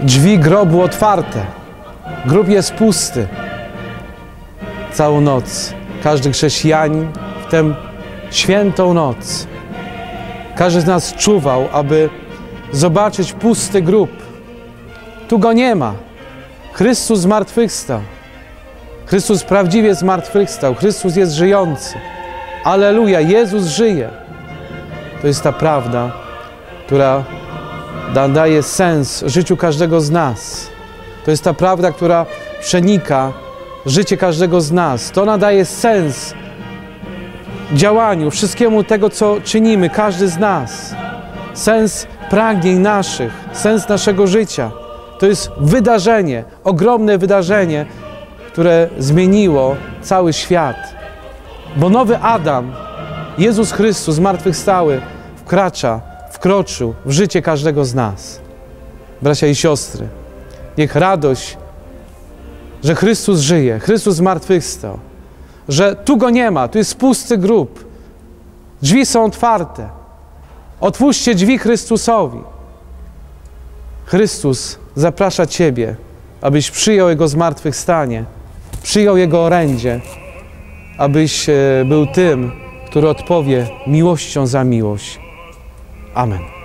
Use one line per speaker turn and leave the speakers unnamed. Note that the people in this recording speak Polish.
drzwi grobu otwarte. Grób jest pusty. Całą noc. Każdy chrześcijanin w tę świętą noc. Każdy z nas czuwał, aby zobaczyć pusty grób. Tu go nie ma. Chrystus zmartwychwstał. Chrystus prawdziwie zmartwychwstał. Chrystus jest żyjący. Aleluja, Jezus żyje. To jest ta prawda, która da, daje sens życiu każdego z nas. To jest ta prawda, która przenika życie każdego z nas. To nadaje sens działaniu, wszystkiemu tego, co czynimy, każdy z nas. Sens pragnień naszych, sens naszego życia. To jest wydarzenie, ogromne wydarzenie, które zmieniło cały świat. Bo nowy Adam, Jezus Chrystus, zmartwychwstały, wkracza, wkroczył w życie każdego z nas. Bracia i siostry, niech radość, że Chrystus żyje, Chrystus zmartwychwstał, że tu go nie ma, tu jest pusty grób. Drzwi są otwarte. Otwórzcie drzwi Chrystusowi. Chrystus zaprasza Ciebie, abyś przyjął Jego zmartwychwstanie, przyjął Jego orędzie, abyś e, był tym, który odpowie miłością za miłość. Amen.